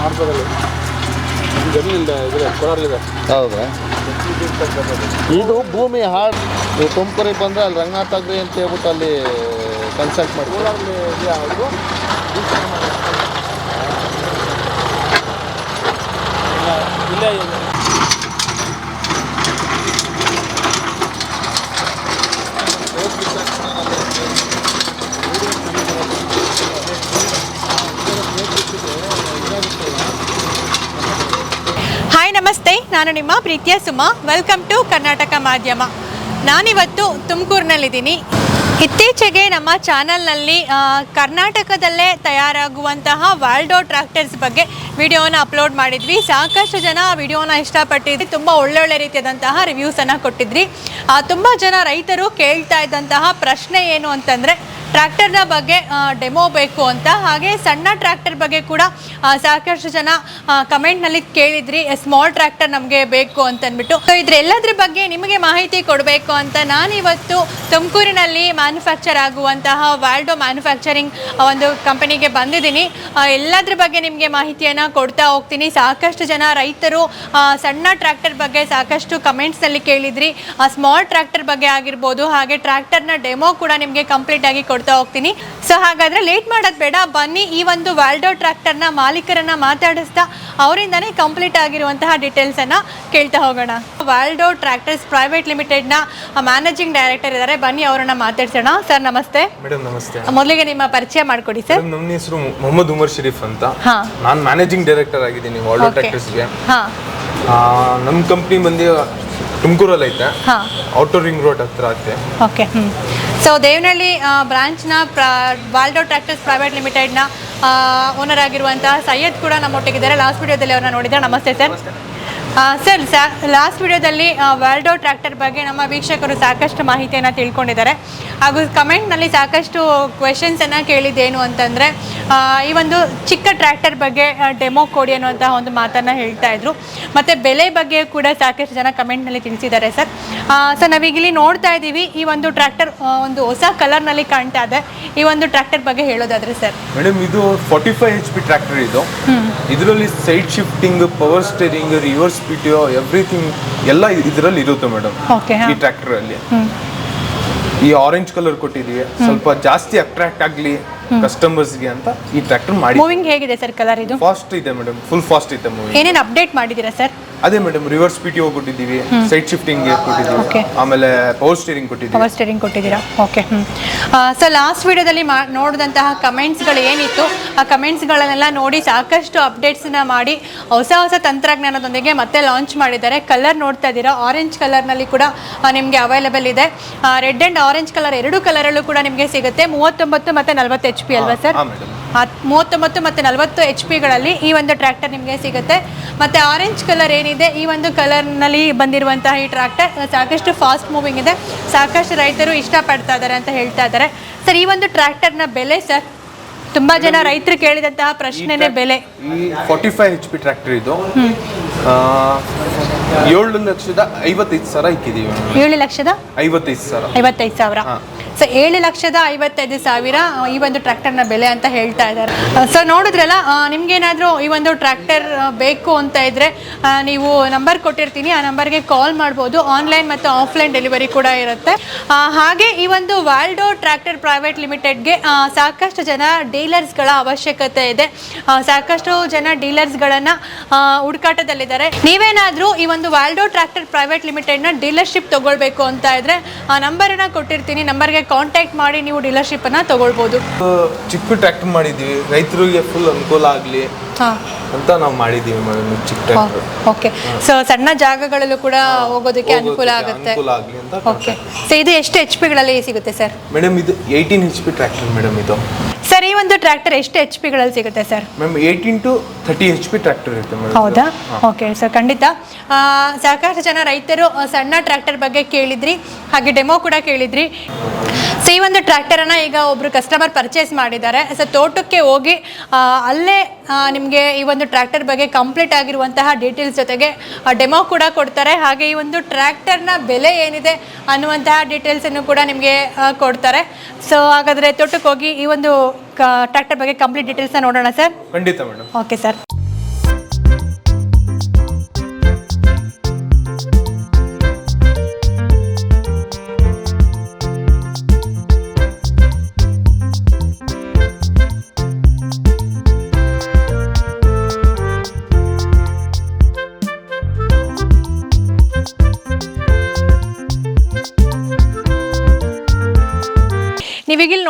ಮಾರ್ಗದಲ್ಲಿ. ಇದೆ ಕೋಲಾರಲ್ಲಿದೆ. ಹೌದಾ? ಇದು ಭೂಮಿ ಹಾಡು ತುಮಕೂರಿಗೆ ಬಂದರೆ ಅಲ್ಲಿ ರಂಗನಾಥ್ ಅಗ್ರಿ ಅಂತ ಹೇಳ್ಬಿಟ್ಟು ಅಲ್ಲಿ ಕನ್ಸಲ್ಟ್ ಮಾಡಿ ಕೋಲಾರಲ್ಲಿ ಇಲ್ಲ ಇಲ್ಲೇ. ನಮಸ್ತೆ, ನಾನು ನಿಮ್ಮ ಪ್ರೀತಿಯ ಸುಮಾ. ವೆಲ್ಕಮ್ ಟು ಕರ್ನಾಟಕ ಮಾಧ್ಯಮ. ನಾನಿವತ್ತು ತುಮಕೂರಿನಲ್ಲಿದ್ದೀನಿ. ಇತ್ತೀಚೆಗೆ ನಮ್ಮ ಚಾನಲ್ನಲ್ಲಿ ಕರ್ನಾಟಕದಲ್ಲೇ ತಯಾರಾಗುವಂತಹ ವಾಲ್ಡೋ ಟ್ರ್ಯಾಕ್ಟರ್ಸ್ ಬಗ್ಗೆ ವಿಡಿಯೋನ ಅಪ್ಲೋಡ್ ಮಾಡಿದ್ವಿ. ಸಾಕಷ್ಟು ಜನ ಆ ವಿಡಿಯೋನ ಇಷ್ಟಪಟ್ಟಿದ್ವಿ ತುಂಬ ಒಳ್ಳೊಳ್ಳೆ ರೀತಿಯಾದಂತಹ ರಿವ್ಯೂಸನ್ನು ಕೊಟ್ಟಿದ್ರಿ. ತುಂಬ ಜನ ರೈತರು ಕೇಳ್ತಾ ಇದ್ದಂತಹ ಪ್ರಶ್ನೆ ಏನು ಅಂತಂದರೆ ಟ್ರ್ಯಾಕ್ಟರ್ನ ಬಗ್ಗೆ ಡೆಮೋ ಬೇಕು ಅಂತ. ಹಾಗೆ ಸಣ್ಣ ಟ್ರ್ಯಾಕ್ಟರ್ ಬಗ್ಗೆ ಕೂಡ ಸಾಕಷ್ಟು ಜನ ಕಮೆಂಟ್ನಲ್ಲಿ ಕೇಳಿದ್ರಿ ಸ್ಮಾಲ್ ಟ್ರ್ಯಾಕ್ಟರ್ ನಮಗೆ ಬೇಕು ಅಂತ ಅಂದ್ಬಿಟ್ಟು ಸೊ ಇದ್ರೆಲ್ಲದ್ರ ಬಗ್ಗೆ ನಿಮಗೆ ಮಾಹಿತಿ ಕೊಡಬೇಕು ಅಂತ ನಾನಿವತ್ತು ತುಮಕೂರಿನಲ್ಲಿ ಮ್ಯಾನುಫ್ಯಾಕ್ಚರ್ ಆಗುವಂತಹ ವ್ಯಾಲ್ಡೋ ಮ್ಯಾನುಫ್ಯಾಕ್ಚರಿಂಗ್ ಒಂದು ಕಂಪನಿಗೆ ಬಂದಿದ್ದೀನಿ. ಎಲ್ಲದ್ರ ಬಗ್ಗೆ ನಿಮಗೆ ಮಾಹಿತಿಯನ್ನು ಕೊಡ್ತಾ ಹೋಗ್ತೀನಿ. ಸಾಕಷ್ಟು ಜನ ರೈತರು ಸಣ್ಣ ಟ್ರ್ಯಾಕ್ಟರ್ ಬಗ್ಗೆ ಸಾಕಷ್ಟು ಕಮೆಂಟ್ಸ್ನಲ್ಲಿ ಕೇಳಿದ್ರಿ. ಸ್ಮಾಲ್ ಟ್ರ್ಯಾಕ್ಟರ್ ಬಗ್ಗೆ ಆಗಿರ್ಬೋದು, ಹಾಗೆ ಟ್ರ್ಯಾಕ್ಟರ್ನ ಡೆಮೋ ಕೂಡ ನಿಮಗೆ ಕಂಪ್ಲೀಟ್ ಆಗಿ ಕೊಡ್ತಾ ಹೋಗ್ತೀನಿ. ಸೊ ಹಾಗಾದ್ರೆ ಲೇಟ್ ಮಾಡೋದು ಬೇಡ. ಬನ್ನಿ ಈ ಒಂದು ವಾಲ್ಡೋ ಟ್ರ್ಯಾಕ್ಟರ್ನ ಮಾಲೀಕರನ್ನ ಮಾತಾಡಿಸ್ತಾ ಅವರಿಂದನೇ ಕಂಪ್ಲೀಟ್ ಆಗಿರುವಂತಹ ಡೀಟೇಲ್ಸ್ ಅನ್ನ ಕೇಳ್ತಾ ಹೋಗೋಣ. ವಾಲ್ಡೋ ಟ್ರ್ಯಾಕ್ಟರ್ಸ್ ಪ್ರೈವೇಟ್ ಲಿಮಿಟೆಡ್ನ ಮ್ಯಾನೇಜಿಂಗ್ ಡೈರೆಕ್ಟರ್ ಇದ್ದಾರೆ. ಬನ್ನಿ ಅವರನ್ನ ಮಾತಾಡ್ಸೋಣ. ಸರ್ ನಮಸ್ತೆ. ಮೇಡಮ್ ನಮಸ್ತೆ. ಮೊದಲಿಗೆ ನಿಮ್ಮ ಪರಿಚಯ ಮಾಡ್ಕೊಡಿ ಸರ್ ನನ್ನ ನಮ್ಮ ಹೆಸರು ಮೊಹಮ್ಮದ್ ಉಮರ್ ಶರೀಫ್ ಅಂತ. ನಾನು ಮ್ಯಾನೇಜಿಂಗ್ ಡೈರೆಕ್ಟರ್ ಆಗಿದ್ದೀನಿ ವಾಲ್ಡೋ. ಟ್ರ್ಯಾಕ್ಟರ್ಸ್ಗೆ ಹಾ. ನಮ್ಮ ಕಂಪ್ನಿ ಬಂದು ತುಮಕೂರಲ್ಲಿ ಐತೆ ಹಾ. ಔಟರ್ ರಿಂಗ್ ರೋಡ್ ಹತ್ರ ಐತೆ ಓಕೆ ಹ್ಞೂ ಸೊ ದೇವನಹಳ್ಳಿ ಬ್ರಾಂಚ್ನ ಪ್ರ ವಾಲ್ಡೋ ಟ್ರ್ಯಾಕ್ಟರ್ಸ್ ಪ್ರೈವೇಟ್ ಲಿಮಿಟೆಡ್ನ ಓನರ್ ಆಗಿರುವಂತಹ ಸೈಯದ್ ಕೂಡ ನಮ್ಮೊಟ್ಟಿಗಿದ್ದಾರೆ. ಲಾಸ್ಟ್ ವಿಡಿಯೋದಲ್ಲಿ ಅವ್ರನ್ನ ನೋಡಿದ್ರೆ ನಮಸ್ತೆ ಸರ್ ಸರ್ ಸಾ ಲಾಸ್ಟ್ ವಿಡಿಯೋದಲ್ಲಿ ವಾಲ್ಡೋ ಟ್ರ್ಯಾಕ್ಟರ್ ಬಗ್ಗೆ ನಮ್ಮ ವೀಕ್ಷಕರು ಸಾಕಷ್ಟು ಮಾಹಿತಿಯನ್ನು ತಿಳ್ಕೊಂಡಿದ್ದಾರೆ. ಹಾಗೂ ಕಮೆಂಟ್ನಲ್ಲಿ ಸಾಕಷ್ಟು ಕ್ವೆಶನ್ಸನ್ನು ಕೇಳಿದ್ದೇನು ಅಂತಂದರೆ ಈ ಒಂದು ಚಿಕ್ಕ ಟ್ರ್ಯಾಕ್ಟರ್ ಬಗ್ಗೆ ಡೆಮೋ ಕೊಡಿ ಅನ್ನುವಂತಹ ಒಂದು ಮಾತನ್ನು ಹೇಳ್ತಾ ಇದ್ರು. ಮತ್ತು ಬೆಲೆ ಬಗ್ಗೆ ಕೂಡ ಸಾಕಷ್ಟು ಜನ ಕಮೆಂಟ್ನಲ್ಲಿ ತಿಳಿಸಿದ್ದಾರೆ ಸರ್. ಸರ್ ನಾವೀಗಿಲ್ಲಿ ನೋಡ್ತಾ ಇದ್ದೀವಿ ಈ ಒಂದು ಟ್ರ್ಯಾಕ್ಟರ್ ಒಂದು ಹೊಸ ಕಲರ್ನಲ್ಲಿ ಕಾಣ್ತಾ ಇದೆ. ಈ ಒಂದು ಟ್ರ್ಯಾಕ್ಟರ್ ಬಗ್ಗೆ ಹೇಳೋದಾದ್ರೆ ಸರ್. ಮೇಡಮ್ ಇದು forty five H P tractor ಇದು ಇದರಲ್ಲಿ side shifting power steering reverse PTO everything ಎಲ್ಲ ಇದರಲ್ಲಿ ಇರುತ್ತೆ ಮೇಡಮ್ ಓಕೆ ಈ ಟ್ರ್ಯಾಕ್ಟರ್ ಅಲ್ಲಿ ಈ ಆರೆಂಜ್ ಕಲರ್ ಕೊಟ್ಟಿದೀವಿ ಸ್ವಲ್ಪ ಜಾಸ್ತಿ ಅಟ್ರಾಕ್ಟ್ ಆಗ್ಲಿ. ಕಸ್ಟಮರ್ಸ್ಗೆ ಅಂತ ಈ ಟ್ರ್ಯಾಕ್ಟರ್ ಮಾಡಿ ಮೂವಿಂಗ್ ಹೇಗಿದೆ ಸರ್ ಕಲರ್ ಇದು? ಫಾಸ್ಟ್ ಇದೆ ಮೇಡಮ್ ಫುಲ್ ಫಾಸ್ಟ್ ಇದೆ ಮೂವಿಂಗ್ ಏನೇನು ಅಪ್ಡೇಟ್ ಮಾಡಿದ್ದೀರಾ ಸರ್ ಅದೇ ಮೇಡಮ್ ರಿವರ್ಸ್ ಪಿ ಟಿ ಕೊಟ್ಟಿದ್ದೀವಿ ಸೈಡ್ ಶಿಫ್ಟಿಂಗ್ ಗೇರ್ ಕೊಟ್ಟಿದ್ದೀವಿ ಆಮೇಲೆ ಪವರ್ ಸ್ಟೀರಿಂಗ್ ಕೊಟ್ಟಿದ್ದೀವಿ. ಪವರ್ ಸ್ಟೀರಿಂಗ್ ಕೊಟ್ಟಿದ್ದೀರಾ? ಓಕೆ ಸರ್ ಸೊ ಲಾಸ್ಟ್ ವಿಡಿಯೋದಲ್ಲಿ ನೋಡಿದಂತಹ ಕಮೆಂಟ್ಸ್ಗಳು ಏನಿತ್ತು? ಆ ಕಮೆಂಟ್ಸ್ಗಳನ್ನೆಲ್ಲ ನೋಡಿ ಸಾಕಷ್ಟು ಅಪ್ಡೇಟ್ಸ್ನ ಮಾಡಿ ಹೊಸ ಹೊಸ ತಂತ್ರಜ್ಞಾನದೊಂದಿಗೆ ಮತ್ತೆ ಲಾಂಚ್ ಮಾಡಿದ್ದಾರೆ. ಕಲರ್ ನೋಡ್ತಾ ಇದ್ದೀರಾ? ಆರೆಂಜ್ ಕಲರ್ನಲ್ಲಿ ಕೂಡ ನಿಮಗೆ ಅವೈಲೇಬಲ್ ಇದೆ. ರೆಡ್ ಆ್ಯಂಡ್ ಆರೆಂಜ್ ಕಲರ್ ಎರಡು ಕಲರಲ್ಲೂ ಕೂಡ ನಿಮಗೆ ಸಿಗುತ್ತೆ. ಮೂವತ್ತೊಂಬತ್ತು ಮತ್ತು ನಲವತ್ತು ಎಚ್ ಪಿ ಅಲ್ವಾ ಸರ್? ಹಾ ಮೇಡಮ್ ಹತ್- ಮೂವತ್ತೊಂಬತ್ತು ಮತ್ತು ನಲವತ್ತು ಎಚ್ ಪಿಗಳಲ್ಲಿ ಈ ಒಂದು ಟ್ರ್ಯಾಕ್ಟರ್ ನಿಮಗೆ ಸಿಗುತ್ತೆ. ಮತ್ತು ಆರೆಂಜ್ ಕಲರ್ ಏನಿದೆ ಈ ಒಂದು ಕಲರ್ನಲ್ಲಿ ಬಂದಿರುವಂತಹ ಈ ಟ್ರ್ಯಾಕ್ಟರ್ ಸಾಕಷ್ಟು ಫಾಸ್ಟ್ ಮೂವಿಂಗ್ ಇದೆ. ಸಾಕಷ್ಟು ರೈತರು ಇಷ್ಟಪಡ್ತಾ ಇದ್ದಾರೆ ಅಂತ ಹೇಳ್ತಾ ಇದ್ದಾರೆ ಸರ್ ಈ ಒಂದು ಟ್ರ್ಯಾಕ್ಟರ್ನ ಬೆಲೆ ಸರ್? ತುಂಬಾ ಜನ ರೈತರು ಕೇಳಿದಂತಹ ಪ್ರಶ್ನೆನೇ ಬೆಲೆ. ಈ forty five H P tractor ಇದು ಏಳು ಲಕ್ಷದ ಐವತ್ತೈದು ಸಾವಿರ ಇಕ್ಕಿದೀವಿ. ಏಳು ಲಕ್ಷದ ಐವತ್ತೈದು ಸಾವಿರ. ಐವತ್ತೈದು ಸಾವಿರ. ಸೊ ಏಳು ಲಕ್ಷದ ಐವತ್ತೈದು ಸಾವಿರ ಈ ಒಂದು ಟ್ರ್ಯಾಕ್ಟರ್ನ ಬೆಲೆ ಅಂತ ಹೇಳ್ತಾ ಇದ್ದಾರೆ. ಸೊ ನೋಡಿದ್ರಲ್ಲ ನಿಮ್ಗೇನಾದರೂ ಈ ಒಂದು ಟ್ರ್ಯಾಕ್ಟರ್ ಬೇಕು ಅಂತ ಇದ್ರೆ ನೀವು ನಂಬರ್ ಕೊಟ್ಟಿರ್ತೀನಿ, ಆ ನಂಬರ್ಗೆ ಕಾಲ್ ಮಾಡ್ಬೋದು. ಆನ್ಲೈನ್ ಮತ್ತು ಆಫ್ಲೈನ್ ಡೆಲಿವರಿ ಕೂಡ ಇರುತ್ತೆ. ಹಾಗೆ ಈ ಒಂದು ವಾಲ್ಡೋ ಟ್ರ್ಯಾಕ್ಟರ್ ಪ್ರೈವೇಟ್ ಲಿಮಿಟೆಡ್ಗೆ ಸಾಕಷ್ಟು ಜನ ಡೀಲರ್ಸ್ಗಳ ಅವಶ್ಯಕತೆ ಇದೆ. ಸಾಕಷ್ಟು ಜನ ಡೀಲರ್ಸ್ಗಳನ್ನು ಹುಡುಕಾಟದಲ್ಲಿದ್ದಾರೆ. ನೀವೇನಾದರೂ ಈ ಒಂದು ವಾಲ್ಡೋ ಟ್ರ್ಯಾಕ್ಟರ್ ಪ್ರೈವೇಟ್ ಲಿಮಿಟೆಡ್ನ ಡೀಲರ್ಶಿಪ್ ತಗೊಳ್ಬೇಕು ಅಂತ ಇದ್ರೆ, ಆ ನಂಬರನ್ನು ಕೊಟ್ಟಿರ್ತೀನಿ. ನಂಬರ್ಗೆ ಕಾಂಟ್ಯಾಕ್ಟ್ ಮಾಡಿ ನೀವು ಡೀಲರ್ಶಿಪ್ ಅನ್ನ ತಗೊಳ್ಬಹುದು ಚಿಕ್ಕ ಟ್ರ್ಯಾಕ್ಟರ್ ಮಾಡಿದ್ದೀವಿ. ರೈತರಿಗೆ ಫುಲ್ ಅನುಕೂಲ ಆಗಲಿ ಹಾಂ. ಅಂತ ನಾವು ಮಾಡಿದ್ದೀವಿ ಮೇಡಮ್ ಚಿಕ್ಕ ಟ್ರ್ಯಾಕ್ಟರ್ ಓಕೆ ಸೊ ಸಣ್ಣ ಜಾಗಗಳಲ್ಲೂ ಕೂಡ ಹೋಗೋದಕ್ಕೆ ಅನುಕೂಲ ಆಗುತ್ತೆ. ಅನುಕೂಲ ಆಗಲಿ ಅಂತ ಓಕೆ ಸೊ ಇದು ಎಷ್ಟು ಎಚ್ ಪಿಗಳಲ್ಲಿ ಸಿಗುತ್ತೆ ಸರ್ ಮೇಡಮ್ ಇದು eighteen H P tractor madam ಇದು. ಸರ್ ಈ ಒಂದು ಟ್ರ್ಯಾಕ್ಟರ್ ಎಷ್ಟು ಎಚ್ ಪಿಗಳಲ್ಲಿ ಸಿಗುತ್ತೆ sir ma'am eighteen to thirty H P tractor ಇರುತ್ತೆ ಮೇಡಮ್ ಹೌದಾ? ಓಕೆ ಸರ್ ಖಂಡಿತ. ಆ, ಸಾಕಷ್ಟು ಜನ ರೈತರು ಆ, ಸಣ್ಣ ಟ್ರ್ಯಾಕ್ಟರ್ ಬಗ್ಗೆ ಕೇಳಿದ್ರಿ ಹಾಗೆ ಡೆಮೋ ಕೂಡ ಕೇಳಿದ್ರಿ. ಈ ಒಂದು ಟ್ರ್ಯಾಕ್ಟರನ್ನು ಈಗ ಒಬ್ಬರು ಕಸ್ಟಮರ್ ಪರ್ಚೇಸ್ ಮಾಡಿದ್ದಾರೆ. ಸೊ ತೋಟಕ್ಕೆ ಹೋಗಿ ಅಲ್ಲೇ ನಿಮಗೆ ಈ ಒಂದು ಟ್ರ್ಯಾಕ್ಟರ್ ಬಗ್ಗೆ ಕಂಪ್ಲೀಟ್ ಆಗಿರುವಂತಹ ಡೀಟೇಲ್ಸ್ ಜೊತೆಗೆ ಡೆಮೋ ಕೂಡ ಕೊಡ್ತಾರೆ. ಹಾಗೆ ಈ ಒಂದು ಟ್ರ್ಯಾಕ್ಟರ್ನ ಬೆಲೆ ಏನಿದೆ ಅನ್ನುವಂತಹ ಡೀಟೇಲ್ಸನ್ನು ಕೂಡ ನಿಮಗೆ ಕೊಡ್ತಾರೆ. ಸೊ ಹಾಗಾದರೆ ತೋಟಕ್ಕೆ ಹೋಗಿ ಈ ಒಂದು ಟ್ರ್ಯಾಕ್ಟರ್ ಬಗ್ಗೆ ಕಂಪ್ಲೀಟ್ ಡೀಟೇಲ್ಸ್ನ ನೋಡೋಣ ಸರ್ ಖಂಡಿತ ಮೇಡಮ್ ಓಕೆ ಸರ್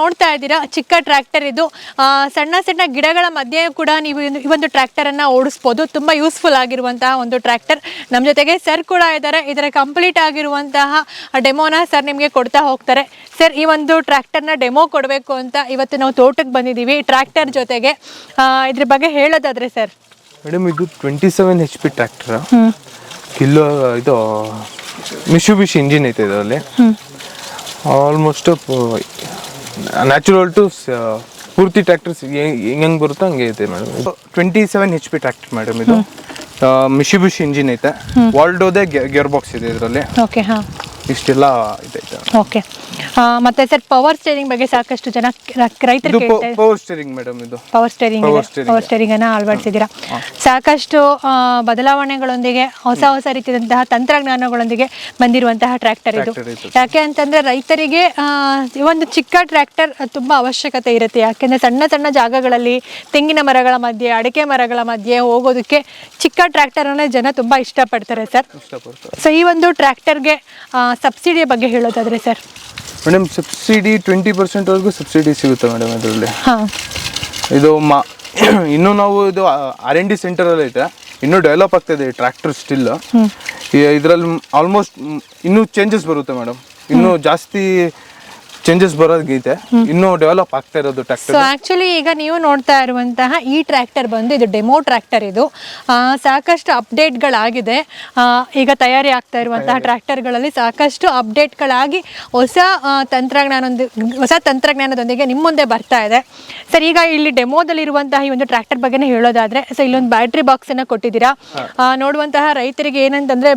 ನೋಡ್ತಾ ಇದ್ದೀರಾ ಚಿಕ್ಕ ಟ್ರ್ಯಾಕ್ಟರ್ ಇದು. ಸಣ್ಣ ಸಣ್ಣ ಗಿಡಗಳ ಮಧ್ಯೆ ಕೂಡ ನೀವು ಈ ಒಂದು ಟ್ರ್ಯಾಕ್ಟರನ್ನು ಓಡಿಸ್ಬೋದು. ತುಂಬ ಯೂಸ್ಫುಲ್ ಆಗಿರುವಂತಹ ಒಂದು ಟ್ರ್ಯಾಕ್ಟರ್ ನಮ್ಮ ಜೊತೆಗೆ ಸರ್ ಕೂಡ ಇದ್ದಾರೆ. ಇದರ ಕಂಪ್ಲೀಟ್ ಆಗಿರುವಂತಹ ಡೆಮೋನ ಸರ್ ನಿಮಗೆ ಕೊಡ್ತಾ ಹೋಗ್ತಾರೆ. ಸರ್ ಈ ಒಂದು ಟ್ರ್ಯಾಕ್ಟರ್ನ ಡೆಮೋ ಕೊಡಬೇಕು ಅಂತ ಇವತ್ತು ನಾವು ತೋಟಕ್ಕೆ ಬಂದಿದ್ದೀವಿ. ಟ್ರ್ಯಾಕ್ಟರ್ ಜೊತೆಗೆ ಇದ್ರ ಬಗ್ಗೆ ಹೇಳೋದಾದ್ರೆ ಸರ್ ಮೇಡಮ್ ಇದು twenty seven H P tractor kilo ಇದು ಮಿಶುಬಿಶಿ ಇಂಜಿನ್ ಐತೆ ಇದರಲ್ಲಿ. ಆಲ್ಮೋಸ್ಟ್ ನ್ಯಾಚುರಲ್ ಟು ಪೂರ್ತಿ ಟ್ರ್ಯಾಕ್ಟರ್ಸ್ ಹೆಂಗೆ ಬರುತ್ತೋ ಹಂಗೆ ಐತೆ madam twenty seven H P tractor madam ಇದು. ಮಿಶಿಬುಷ್ ಇಂಜಿನ್ ಐತೆ. ವಾಲ್ಡೋದೇ ಗೇರ್ ಬಾಕ್ಸ್ ಇದೆ ಇದರಲ್ಲಿ. ಓಕೆ ಹಾಂ. ಇಷ್ಟೆಲ್ಲ ಇದೈತೆ ಓಕೆ. ಮತ್ತೆ ಸರ್ ಪವರ್ ಸ್ಟೇರಿಂಗ್ ಬಗ್ಗೆ ಸಾಕಷ್ಟು ಜನ ರೈತರು ಪವರ್ ಸ್ಟೇರಿಂಗ್ ಮೇಡಮ್ ಇದು. ಪವರ್ ಸ್ಟೇರಿಂಗ್ ಪವರ್ ಸ್ಟೇರಿಂಗ್ ಅನ್ನ ಅಳವಡಿಸಿದ್ದೀರಾ. ಸಾಕಷ್ಟು ಬದಲಾವಣೆಗಳೊಂದಿಗೆ ಹೊಸ ಹೊಸ ರೀತಿಯಾದಂತಹ ತಂತ್ರಜ್ಞಾನಗಳೊಂದಿಗೆ ಬಂದಿರುವಂತಹ ಟ್ರ್ಯಾಕ್ಟರ್ ಇದು. ಯಾಕೆ ಅಂತಂದ್ರೆ ರೈತರಿಗೆ ಒಂದು ಚಿಕ್ಕ ಟ್ರ್ಯಾಕ್ಟರ್ ತುಂಬಾ ಅವಶ್ಯಕತೆ ಇರುತ್ತೆ. ಯಾಕೆಂದ್ರೆ ಸಣ್ಣ ಸಣ್ಣ ಜಾಗಗಳಲ್ಲಿ ತೆಂಗಿನ ಮರಗಳ ಮಧ್ಯೆ ಅಡಿಕೆ ಮರಗಳ ಮಧ್ಯೆ ಹೋಗೋದಕ್ಕೆ ಚಿಕ್ಕ ಟ್ರ್ಯಾಕ್ಟರ್ ಅನ್ನೇ ಜನ ತುಂಬಾ ಇಷ್ಟಪಡ್ತಾರೆ ಸರ್. ಸೊ ಈ ಒಂದು ಟ್ರ್ಯಾಕ್ಟರ್ಗೆ ಸಬ್ಸಿಡಿ ಬಗ್ಗೆ ಹೇಳೋದಾದ್ರೆ ಸರ್ ಮೇಡಮ್ ಸಬ್ಸಿಡಿ ಟ್ವೆಂಟಿ ಪರ್ಸೆಂಟ್ವರೆಗೂ ಸಬ್ಸಿಡಿ ಸಿಗುತ್ತೆ ಮೇಡಮ್ ಇದರಲ್ಲಿ ಹಾ. ಇದು ಮಾ ಇನ್ನೂ ನಾವು ಇದು ಆರ್ ಎನ್ ಡಿ ಸೆಂಟರಲ್ಲಿ ಐತೆ. ಇನ್ನೂ ಡೆವಲಪ್ ಆಗ್ತಾಯಿದೆ ಟ್ರ್ಯಾಕ್ಟರ್ ಸ್ಟಿಲ್ ಇದರಲ್ಲಿ ಆಲ್ಮೋಸ್ಟ್ ಇನ್ನೂ ಚೇಂಜಸ್ ಬರುತ್ತೆ ಮೇಡಮ್ ಇನ್ನೂ ಜಾಸ್ತಿ ಚೇಂಜಸ್ ಬರೋದೈತೆ ಇನ್ನೂ ಡೆವಲಪ್ ಆಗ್ತಾ ಇರೋದು ಸೊ ಟ್ರ್ಯಾಕ್ಟರ್ ಆಕ್ಚುಲಿ ಈಗ ನೀವು ನೋಡ್ತಾ ಇರುವಂತಹ ಈ ಟ್ರ್ಯಾಕ್ಟರ್ ಬಂದು ಇದು ಡೆಮೋ ಟ್ರ್ಯಾಕ್ಟರ್ ಇದು. ಸಾಕಷ್ಟು ಅಪ್ಡೇಟ್ಗಳಾಗಿದೆ ಈಗ ತಯಾರಿ ಆಗ್ತಾ ಇರುವಂತಹ ಟ್ರ್ಯಾಕ್ಟರ್ಗಳಲ್ಲಿ ಸಾಕಷ್ಟು ಅಪ್ಡೇಟ್ಗಳಾಗಿ ಹೊಸ ತಂತ್ರಜ್ಞಾನದೊಂದಿಗೆ ತಂತ್ರಜ್ಞಾನದೊಂದಿ ಹೊಸ ತಂತ್ರಜ್ಞಾನದೊಂದಿಗೆ ನಿಮ್ಮ ಮುಂದೆ ಬರ್ತಾ ಇದೆ. ಸರ್ ಈಗ ಇಲ್ಲಿ ಡೆಮೋದಲ್ಲಿ ಇರುವಂತಹ ಈ ಒಂದು ಟ್ರ್ಯಾಕ್ಟರ್ ಬಗ್ಗೆನೇ ಹೇಳೋದಾದ್ರೆ ಸೊ ಇಲ್ಲೊಂದು ಬ್ಯಾಟ್ರಿ ಬಾಕ್ಸ್ ಅನ್ನ ಕೊಟ್ಟಿದ್ದೀರಾ. ನೋಡುವಂತಹ ರೈತರಿಗೆ ಏನಂತಂದ್ರೆ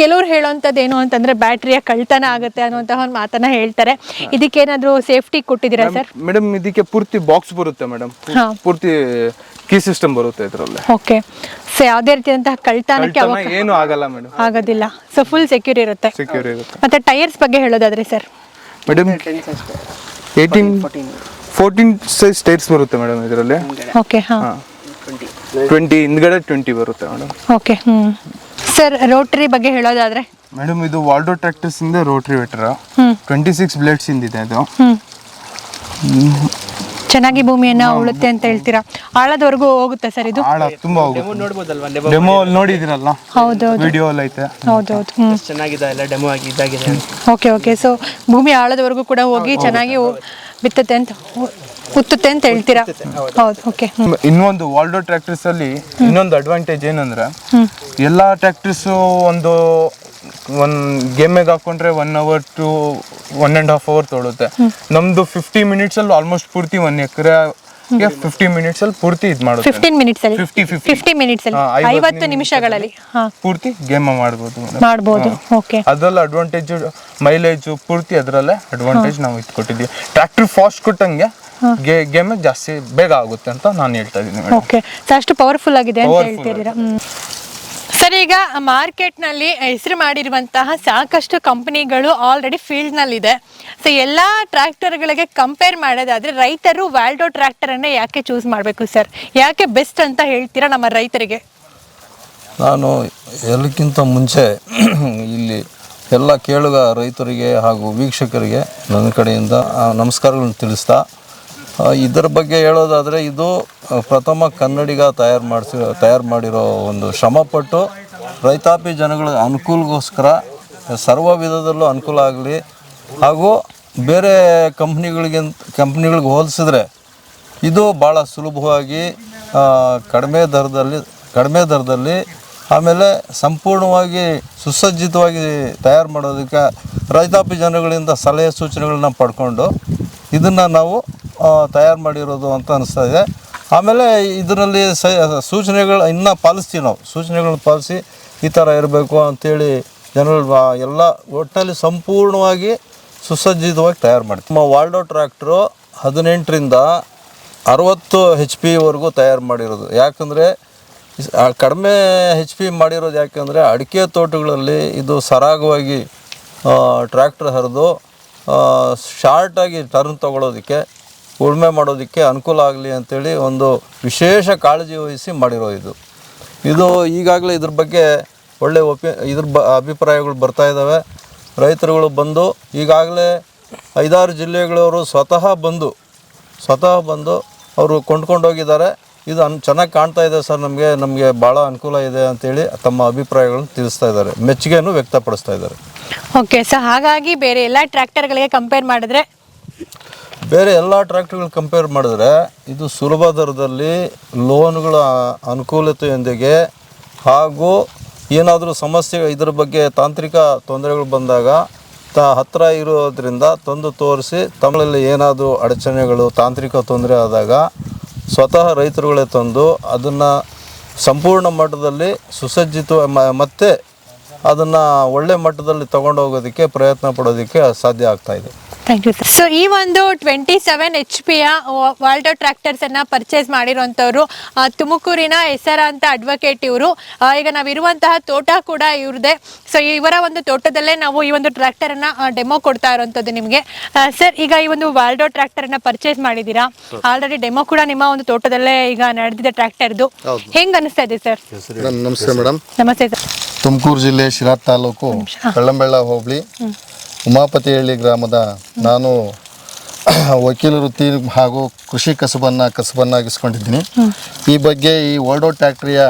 ಕೆಲವ್ರು ಹೇಳೋವಂಥದ್ದು ಏನು ಅಂತಂದ್ರೆ ಬ್ಯಾಟ್ರಿಯ ಕಳ್ತನ ಆಗುತ್ತೆ ಅನ್ನುವಂತಹ ಒಂದು ಮಾತನ್ನ ಹೇಳ್ತಾರೆ. ಇದಕ್ಕೇನಾದ್ರೂ ಸೇಫ್ಟಿ ಕೊಟ್ಟಿದ್ದೀರಾ ಸರ್? ಮೇಡಮ್ ಇದಕ್ಕೆ ಪೂರ್ತಿ ಬಾಕ್ಸ್ ಬರುತ್ತೆ ಮೇಡಮ್. ಹಾ. ಪೂರ್ತಿ ಕೀ ಸಿಸ್ಟಮ್ ಬರುತ್ತೆ ಇದರಲ್ಲಿ. ಓಕೆ. ಸೊ ಯಾವುದೇ ರೀತಿಯಾದಂತಹ ಕಳ್ತನಕ್ಕೆ ಏನು ಆಗಲ್ಲ ಮೇಡಮ್. ಆಗೋದಿಲ್ಲ. ಸೊ ಫುಲ್ ಸೆಕ್ಯೂರ್ ಇರುತ್ತೆ. ಸೆಕ್ಯೂರ್ ಇರುತ್ತೆ. ಮತ್ತೆ ಟೈರ್ಸ್ ಬಗ್ಗೆ ಹೇಳೋದಾದ್ರೆ sir? Madam eighteen fourteen size tyres ಬರುತ್ತೆ ಮೇಡಮ್ ಇದರಲ್ಲಿ. ಓಕೆ ಹಾಂ. ಟ್ವೆಂಟಿ ಹಿಂದ್ಗಡೆ ಟ್ವೆಂಟಿ ಬರುತ್ತೆ ಮೇಡಮ್. ಓಕೆ ಹ್ಞೂ ಸರ್ ರೋಟ್ರಿ ಬಗ್ಗೆ ಹೇಳೋದಾದ್ರೆ? ಮೇಡಮ್ ಇದು ವಾಲ್ಡೋ ಟ್ರ್ಯಾಕ್ಟರ್ಸ್ ಇಂದ ರೋಟ್ರಿ ವೆಟರ್. ಟ್ವೆಂಟಿ ಸಿಕ್ಸ್ ಬ್ಲೇಡ್ಸ್ ಇಂದಿದೆ ಅದು. ಚೆನ್ನಾಗಿ ಭೂಮಿಯನ್ನ ಉಳುತ್ತೆ ಅಂತ ಹೇಳ್ತೀರಾ? ಆಳದವರೆಗೂ ಹೋಗುತ್ತೆ ಸರ್ ಇದು? ಆಳ ತುಂಬಾ ಹೋಗುತ್ತೆ. ನೋಡ್ಬೋದಲ್ವಾ? ಡೆಮೋ ಅಲ್ಲಿ ನೋಡಿದಿರಲ್ಲ. ಹೌದು ವಿಡಿಯೋ ಅಲ್ಲಿ ಐತೆ. ಹೌದು ಹೌದು ಚೆನ್ನಾಗಿದೆ ಎಲ್ಲ ಡೆಮೋ ಆಗಿ ಇದಾಗಿದೆ ಓಕೆ ಓಕೆ ಸೊ ಭೂಮಿ ಆಳದವರೆಗೂ ಕೂಡ ಹೋಗಿ ಚೆನ್ನಾಗಿ ಬಿತ್ತುತ್ತೆ ಅಂತ. ಉತ್ತುತ್ತೆ ಅಂತ ಹೇಳ್ತೀರಾ? ಹೌದು. ಓಕೆ ಇನ್ನೊಂದು ವಾಲ್ಡೋ ಟ್ರ್ಯಾಕ್ಟರ್ಸ್ ಅಲ್ಲಿ ಇನ್ನೊಂದು ಅಡ್ವಾಂಟೇಜ್ ಏನಂದ್ರೆ ಎಲ್ಲಾ ಟ್ರ್ಯಾಕ್ಟರ್ಸ್ ಒಂದು ಒಂದ್ ಗೇಮಿಗೆ ಹಾಕೊಂಡ್ರೆ one hour to one and half hour ತೊಳುತ್ತೆ. ನಮ್ದು ಫಿಫ್ಟಿ ಮಿನಿಟ್ಸ್ ಅಲ್ಲಿ ಆಲ್ಮೋಸ್ಟ್ ಪೂರ್ತಿ ಒನ್ ಎಕರೆ ಫಿಫ್ಟಿ ಮಿನಿಟ್ಸ್ ಅಲ್ಲಿ ಪೂರ್ತಿ ಇದು ಮಾಡೋದು ಫಿಫ್ಟೀನ್ ಮಿನಿಟ್ಸ್ ಅಲ್ಲಿ. 50, 50. ಫಿಫ್ಟಿ ಮಿನಿಟ್ಸ್ ಅಲ್ಲಿ. ಐವತ್ತು ನಿಮಿಷಗಳಲ್ಲಿ. ಪೂರ್ತಿ ಗೇಮ್ ಮಾಡಬಹುದು ಮಾಡಬಹುದು ಓಕೆ ಅದ್ರಲ್ಲಿ ಅಡ್ವಾಂಟೇಜ್ ಮೈಲೇಜ್ ಪೂರ್ತಿ ಅದರಲ್ಲೇ ಅಡ್ವಾಂಟೇಜ್ ನಾವು ಇಟ್ಕೊಟ್ಟಿದ್ದೀವಿ. ಟ್ರ್ಯಾಕ್ಟರ್ ಫಾಸ್ಟ್ ಕೊಟ್ಟಂಗೆ ಗೇಮ್ ಜಾಸ್ತಿ ಬೇಗ ಆಗುತ್ತೆ ಅಂತ ನಾನು ಹೇಳ್ತಾ ಇದ್ದೀನಿ ಓಕೆ ಅಷ್ಟು ಪವರ್ಫುಲ್ ಆಗಿದೆ ಅಂತ ಹೇಳ್ತಿದ್ದೀರಾ? ಸರ್, ಈಗ ಮಾರ್ಕೆಟ್ನಲ್ಲಿ ಹೆಸರು ಮಾಡಿರುವಂತಹ ಸಾಕಷ್ಟು ಕಂಪನಿಗಳು ಆಲ್ರೆಡಿ ಫೀಲ್ಡ್ನಲ್ಲಿದೆ ಸೊ ಎಲ್ಲ ಟ್ರ್ಯಾಕ್ಟರ್ಗಳಿಗೆ ಕಂಪೇರ್ ಮಾಡೋದಾದರೆ ರೈತರು ವ್ಯಾಲ್ಡೋ ಟ್ರ್ಯಾಕ್ಟರನ್ನೇ ಯಾಕೆ ಚೂಸ್ ಮಾಡಬೇಕು ಸರ್? ಯಾಕೆ ಬೆಸ್ಟ್ ಅಂತ ಹೇಳ್ತೀರಾ ನಮ್ಮ ರೈತರಿಗೆ? ನಾನು ಎಲ್ಲಕ್ಕಿಂತ ಮುಂಚೆ ಇಲ್ಲಿ ಎಲ್ಲ ಕೇಳುಗ ರೈತರಿಗೆ ಹಾಗೂ ವೀಕ್ಷಕರಿಗೆ ನನ್ನ ಕಡೆಯಿಂದ ನಮಸ್ಕಾರಗಳನ್ನು ತಿಳಿಸ್ತಾ ಇದರ ಬಗ್ಗೆ ಹೇಳೋದಾದರೆ ಇದು ಪ್ರಥಮ ಕನ್ನಡಿಗ ತಯಾರು ಮಾಡಿಸಿ, ತಯಾರು ಮಾಡಿರೋ ಒಂದು ಶ್ರಮಪಟ್ಟು ರೈತಾಪಿ ಜನಗಳ ಅನುಕೂಲಗೋಸ್ಕರ ಸರ್ವ ವಿಧದಲ್ಲೂ ಅನುಕೂಲ ಆಗಲಿ. ಹಾಗೂ ಬೇರೆ ಕಂಪ್ನಿಗಳಿಗಿಂತ ಕಂಪ್ನಿಗಳಿಗೆ ಹೋಲಿಸಿದ್ರೆ ಇದು ಭಾಳ ಸುಲಭವಾಗಿ ಕಡಿಮೆ ದರದಲ್ಲಿ ಕಡಿಮೆ ದರದಲ್ಲಿ ಆಮೇಲೆ ಸಂಪೂರ್ಣವಾಗಿ ಸುಸಜ್ಜಿತವಾಗಿ ತಯಾರು ಮಾಡೋದಕ್ಕೆ ರೈತಾಪಿ ಜನಗಳಿಂದ ಸಲಹೆ ಸೂಚನೆಗಳನ್ನ ಪಡ್ಕೊಂಡು ಇದನ್ನು ನಾವು ತಯಾರು ಮಾಡಿರೋದು ಅಂತ ಅನಿಸ್ತಾ ಇದೆ. ಆಮೇಲೆ ಇದರಲ್ಲಿ ಸ, ಸೂಚನೆಗಳು ಇನ್ನೂ ಪಾಲಿಸ್ತೀವಿ ನಾವು. ಸೂಚನೆಗಳನ್ನ ಪಾಲಿಸಿ ಈ ಥರ ಇರಬೇಕು ಅಂಥೇಳಿ ಬಾ- ಎಲ್ಲ ಒಟ್ಟಿನಲ್ಲಿ ಸಂಪೂರ್ಣವಾಗಿ ಸುಸಜ್ಜಿತವಾಗಿ ತಯಾರು ಮಾಡ್ತೀವಿ. ನಮ್ಮ ವಾಲ್ಡೋ ಟ್ರ್ಯಾಕ್ಟ್ರು ಹದಿನೆಂಟರಿಂದ ಅರವತ್ತು ಹೆಚ್ ಪಿವರೆಗೂ ತಯಾರು ಮಾಡಿರೋದು. ಯಾಕಂದರೆ ಕಡಿಮೆ ಹೆಚ್ ಪಿ ಮಾಡಿರೋದು ಯಾಕೆಂದರೆ, ಅಡಿಕೆ ತೋಟಗಳಲ್ಲಿ ಇದು ಸರಾಗವಾಗಿ ಟ್ರ್ಯಾಕ್ಟ್ರ್ ಹರಿದು ಶಾರ್ಟಾಗಿ ಟರ್ನ್ ತಗೊಳ್ಳೋದಕ್ಕೆ ಉಳುಮೆ ಮಾಡೋದಕ್ಕೆ ಅನುಕೂಲ ಆಗಲಿ ಅಂತೇಳಿ ಒಂದು ವಿಶೇಷ ಕಾಳಜಿ ವಹಿಸಿ ಮಾಡಿರೋ ಇದು. ಇದು ಈಗಾಗಲೇ ಇದ್ರ ಬಗ್ಗೆ ಒಳ್ಳೆ ಒಪಿ, ಇದ್ರ ಬ, ಅಭಿಪ್ರಾಯಗಳು ಬರ್ತಾ ಇದ್ದಾವೆ ರೈತರುಗಳು ಬಂದು ಈಗಾಗಲೇ ಐದಾರು ಜಿಲ್ಲೆಗಳವರು ಸ್ವತಃ ಬಂದು ಸ್ವತಃ ಬಂದು ಅವರು ಕೊಂಡ್ಕೊಂಡು ಹೋಗಿದ್ದಾರೆ. ಇದು ಅನ್, ಚೆನ್ನಾಗಿ ಕಾಣ್ತಾ ಇದೆ ಸರ್ ನಮಗೆ ನಮಗೆ ಭಾಳ ಅನುಕೂಲ ಇದೆ ಅಂತೇಳಿ ತಮ್ಮ ಅಭಿಪ್ರಾಯಗಳನ್ನು ತಿಳಿಸ್ತಾ ಇದ್ದಾರೆ. ಮೆಚ್ಚುಗೆಯನ್ನು ವ್ಯಕ್ತಪಡಿಸ್ತಾ ಇದ್ದಾರೆ. ಓಕೆ ಸರ್ ಹಾಗಾಗಿ ಬೇರೆ ಎಲ್ಲ ಟ್ರ್ಯಾಕ್ಟರ್ಗಳಿಗೆ ಕಂಪೇರ್ ಮಾಡಿದ್ರೆ ಬೇರೆ ಎಲ್ಲ ಟ್ರ್ಯಾಕ್ಟರ್ಗಳು ಕಂಪೇರ್ ಮಾಡಿದ್ರೆ ಇದು ಸುಲಭ ದರದಲ್ಲಿ ಲೋನ್ಗಳ ಅನುಕೂಲತೆಯೊಂದಿಗೆ ಹಾಗೂ ಏನಾದರೂ ಸಮಸ್ಯೆ ಇದರ ಬಗ್ಗೆ ತಾಂತ್ರಿಕ ತೊಂದರೆಗಳು ಬಂದಾಗ ತ ಹತ್ತಿರ ಇರೋದರಿಂದ ತಂದು ತೋರಿಸಿ ತಮ್ಮಲ್ಲಿ ಏನಾದರೂ ಅಡಚಣೆಗಳು, ತಾಂತ್ರಿಕ ತೊಂದರೆ ಆದಾಗ ಸ್ವತಃ ರೈತರುಗಳೇ ತಂದು ಅದನ್ನು ಸಂಪೂರ್ಣ ಮಟ್ಟದಲ್ಲಿ ಸುಸಜ್ಜಿತ ಮತ್ತೆ ಅದನ್ನು ಒಳ್ಳೆ ಮಟ್ಟದಲ್ಲಿ ತಗೊಂಡು ಹೋಗೋದಕ್ಕೆ ಪ್ರಯತ್ನ ಪಡೋದಕ್ಕೆ ಸಾಧ್ಯ ಆಗ್ತಾ ಇದೆ. ಥ್ಯಾಂಕ್ ಯು ಸರ್ ಸೊ ಈ ಒಂದು ಟ್ವೆಂಟಿ ಸೆವೆನ್ ಎಚ್ ಪಿಯ ವಾಲ್ಡೋ ಟ್ರ್ಯಾಕ್ಟರ್ಸನ್ನು ಪರ್ಚೇಸ್ ಮಾಡಿರೋಂಥವ್ರು ತುಮಕೂರಿನ ಹೆಸರಾಂತ ಅಡ್ವೊಕೇಟ್ ಇವರು. ಈಗ ನಾವಿರುವಂತಹ ತೋಟ ಕೂಡ ಇವ್ರದೇ. ಸೊ ಇವರ ಒಂದು ತೋಟದಲ್ಲೇ ನಾವು ಈ ಒಂದು ಟ್ರ್ಯಾಕ್ಟರನ್ನು ಡೆಮೋ ಕೊಡ್ತಾ ಇರೋಂಥದ್ದು ನಿಮಗೆ. ಸರ್ ಈಗ ಈ ಒಂದು ವಾಲ್ಡೋ ಟ್ರ್ಯಾಕ್ಟರನ್ನು ಪರ್ಚೇಸ್ ಮಾಡಿದ್ದೀರಾ? ಆಲ್ರೆಡಿ ಡೆಮೋ ಕೂಡ ನಿಮ್ಮ ಒಂದು ತೋಟದಲ್ಲೇ ಈಗ ನಡೆದಿದೆ ಟ್ರ್ಯಾಕ್ಟರ್ದು ಹೆಂಗೆ ಅನಿಸ್ತಾ ಇದೆ ಸರ್ ನಮಸ್ತೆ ಮೇಡಮ್ ನಮಸ್ತೆ ಸರ್ ತುಮಕೂರು ಜಿಲ್ಲೆ ಶಿರಾ ತಾಲೂಕು ಕಳ್ಳಂಬೆಳ್ಳ ಹೋಬಳಿ. ಉಮಾಪತಿಹಳ್ಳಿ ಗ್ರಾಮದ ನಾನು ವಕೀಲ ವೃತ್ತಿ ಹಾಗೂ ಕೃಷಿ ಕಸಬನ್ನು ಕಸಬನ್ನಾಗಿಸ್ಕೊಂಡಿದ್ದೀನಿ. ಈ ಬಗ್ಗೆ ಈ ವರ್ಡೋ ಟ್ಯಾಕ್ಟ್ರಿಯ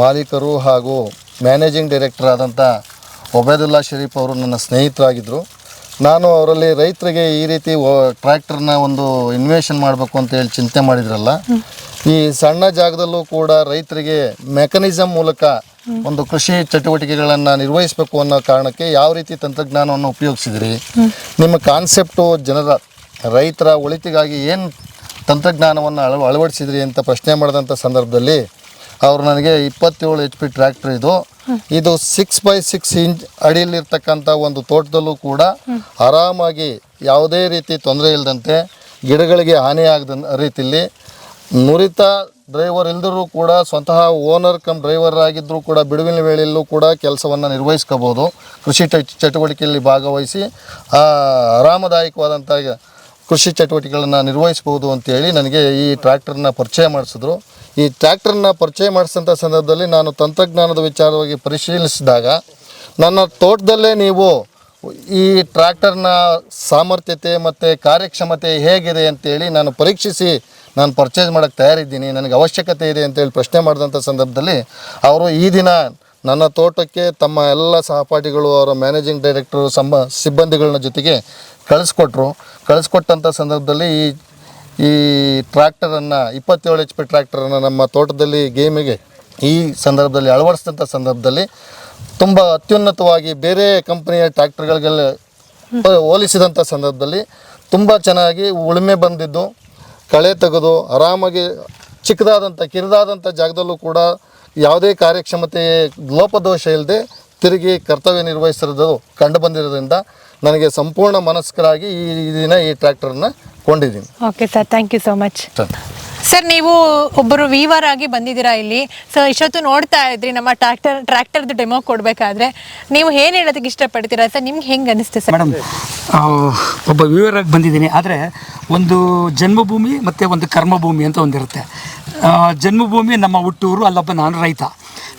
ಮಾಲೀಕರು ಹಾಗೂ ಮ್ಯಾನೇಜಿಂಗ್ ಡೈರೆಕ್ಟರ್ ಆದಂಥ ಒಬೇದುಲ್ಲಾ ಶರೀಫ್ ಅವರು ನನ್ನ ಸ್ನೇಹಿತರಾಗಿದ್ದರು ನಾನು ಅವರಲ್ಲಿ ರೈತರಿಗೆ ಈ ರೀತಿ ಟ್ರ್ಯಾಕ್ಟರ್ನ ಒಂದು ಇನ್ವೆಷನ್ ಮಾಡಬೇಕು ಅಂತ ಹೇಳಿ ಚಿಂತೆ ಮಾಡಿದ್ರಲ್ಲ, ಈ ಸಣ್ಣ ಜಾಗದಲ್ಲೂ ಕೂಡ ರೈತರಿಗೆ ಮೆಕಾನಿಸಮ್ ಮೂಲಕ ಒಂದು ಕೃಷಿ ಚಟುವಟಿಕೆಗಳನ್ನು ನಿರ್ವಹಿಸಬೇಕು ಅನ್ನೋ ಕಾರಣಕ್ಕೆ ಯಾವ ರೀತಿ ತಂತ್ರಜ್ಞಾನವನ್ನು ಉಪಯೋಗಿಸಿದ್ರಿ? ನಿಮ್ಮ ಕಾನ್ಸೆಪ್ಟು ಜನರ, ರೈತರ ಒಳಿತಿಗಾಗಿ ಏನು ತಂತ್ರಜ್ಞಾನವನ್ನು ಅಳ ಅಳವಡಿಸಿದ್ರಿ ಅಂತ ಪ್ರಶ್ನೆ ಮಾಡಿದಂಥ ಸಂದರ್ಭದಲ್ಲಿ ಅವರು ನನಗೆ ಇಪ್ಪತ್ತೇಳು ಎಚ್ ಪಿ ಟ್ರ್ಯಾಕ್ಟರ್ ಇದು. ಇದು ಸಿಕ್ಸ್ ಬೈ ಸಿಕ್ಸ್ ಇಂಚ್ ಅಡಿಯಲ್ಲಿರ್ತಕ್ಕಂಥ ಒಂದು ತೋಟದಲ್ಲೂ ಕೂಡ ಆರಾಮಾಗಿ ಯಾವುದೇ ರೀತಿ ತೊಂದರೆ ಇಲ್ಲದಂತೆ ಗಿಡಗಳಿಗೆ ಹಾನಿಯಾಗದ ರೀತಿಯಲ್ಲಿ ನುರಿತ ಡ್ರೈವರ್ ಇಲ್ದರೂ ಕೂಡ ಸ್ವತಃ ಓನರ್ ಕಮ್ ಡ್ರೈವರ್ ಆಗಿದ್ದರೂ ಕೂಡ ಬಿಡುವಿನ ವೇಳೆಯಲ್ಲೂ ಕೂಡ ಕೆಲಸವನ್ನು ನಿರ್ವಹಿಸ್ಕೋಬೋದು. ಕೃಷಿ ಚಟುವಟಿಕೆಯಲ್ಲಿ ಭಾಗವಹಿಸಿ ಆರಾಮದಾಯಕವಾದಂಥ ಕೃಷಿ ಚಟುವಟಿಕೆಗಳನ್ನು ನಿರ್ವಹಿಸ್ಬೋದು ಅಂತೇಳಿ ನನಗೆ ಈ ಟ್ರ್ಯಾಕ್ಟರ್ನ ಪರಿಚಯ ಮಾಡಿಸಿದ್ರು. ಈ ಟ್ರ್ಯಾಕ್ಟರ್ನ ಪರಿಚಯ ಮಾಡಿಸಿದಂಥ ಸಂದರ್ಭದಲ್ಲಿ ನಾನು ತಂತ್ರಜ್ಞಾನದ ವಿಚಾರವಾಗಿ ಪರಿಶೀಲಿಸಿದಾಗ, ನನ್ನ ತೋಟದಲ್ಲೇ ನೀವು ಈ ಟ್ರ್ಯಾಕ್ಟರ್ನ ಸಾಮರ್ಥ್ಯತೆ ಮತ್ತು ಕಾರ್ಯಕ್ಷಮತೆ ಹೇಗಿದೆ ಅಂತೇಳಿ ನಾನು ಪರೀಕ್ಷಿಸಿ ನಾನು ಪರ್ಚೇಸ್ ಮಾಡೋಕ್ಕೆ ತಯಾರಿದ್ದೀನಿ. ನನಗೆ ಅವಶ್ಯಕತೆ ಇದೆ ಅಂತೇಳಿ ಪ್ರಶ್ನೆ ಮಾಡಿದಂಥ ಸಂದರ್ಭದಲ್ಲಿ ಅವರು ಈ ದಿನ ನನ್ನ ತೋಟಕ್ಕೆ ತಮ್ಮ ಎಲ್ಲ ಸಹಪಾಠಿಗಳು, ಅವರ ಮ್ಯಾನೇಜಿಂಗ್ ಡೈರೆಕ್ಟರು ಸಂಬ, ಸಿಬ್ಬಂದಿಗಳನ್ನ ಜೊತೆಗೆ ಕಳಿಸ್ಕೊಟ್ರು. ಕಳಿಸ್ಕೊಟ್ಟಂಥ ಸಂದರ್ಭದಲ್ಲಿ ಈ ಈ ಟ್ರ್ಯಾಕ್ಟರನ್ನು, ಇಪ್ಪತ್ತೇಳು ಎಚ್ ಪಿ ಟ್ರ್ಯಾಕ್ಟರನ್ನು ನಮ್ಮ ತೋಟದಲ್ಲಿ ಗೇಮಿಗೆ ಈ ಸಂದರ್ಭದಲ್ಲಿ ಅಳವಡಿಸಿದಂಥ ಸಂದರ್ಭದಲ್ಲಿ ತುಂಬ ಅತ್ಯುನ್ನತವಾಗಿ ಬೇರೆ ಕಂಪನಿಯ ಟ್ರ್ಯಾಕ್ಟರ್ಗಳಿಗೆಲ್ಲ ಹೋಲಿಸಿದಂಥ ಸಂದರ್ಭದಲ್ಲಿ ತುಂಬ ಚೆನ್ನಾಗಿ ಉಳುಮೆ ಬಂದಿದ್ದು, ಕಳೆ ತೆಗೆದು ಆರಾಮಾಗಿ ಚಿಕ್ಕದಾದಂಥ, ಕಿರಿದಾದಂಥ ಜಾಗದಲ್ಲೂ ಕೂಡ ಯಾವುದೇ ಕಾರ್ಯಕ್ಷಮತೆ, ಲೋಪದೋಷ ಇಲ್ಲದೆ ತಿರುಗಿ ಕರ್ತವ್ಯ ನಿರ್ವಹಿಸಿರೋದು ಕಂಡು ಬಂದಿರೋದ್ರಿಂದ ನನಗೆ ಸಂಪೂರ್ಣ ಮನಸ್ಕರಾಗಿ ಈ ದಿನ ಈ ಟ್ರ್ಯಾಕ್ಟರನ್ನ ಕೊಂಡಿದ್ದೀನಿ. Okay sir thank you so much sir ನೀವು ಒಬ್ಬರು ವೀವರ್ ಆಗಿ ಬಂದಿದ್ದೀರಾ ಇಲ್ಲಿ? ಸೊ ಇಷ್ಟೊತ್ತು ನೋಡ್ತಾ ಇದ್ರಿ ನಮ್ಮ ಟ್ರ್ಯಾಕ್ಟರ್ ಟ್ರ್ಯಾಕ್ಟರ್ದು ಡೆಮೋ ಕೊಡಬೇಕಾದ್ರೆ. ನೀವು ಏನು ಹೇಳೋದಕ್ಕೆ ಇಷ್ಟಪಡ್ತೀರಾ? ಸರ್ ನಿಮ್ಗೆ ಹೆಂಗೆ ಅನಿಸ್ತು ಸರ್ ಮೇಡಮ್ ಒಬ್ಬ ವೀವರ್ ಆಗಿ ಬಂದಿದ್ದೀನಿ. ಆದರೆ ಒಂದು ಜನ್ಮಭೂಮಿ ಮತ್ತು ಒಂದು ಕರ್ಮಭೂಮಿ ಅಂತ ಒಂದಿರುತ್ತೆ. ಜನ್ಮಭೂಮಿ ನಮ್ಮ ಹುಟ್ಟೂರು ಅಲ್ಲೊಬ್ಬ ನಾನು ರೈತ.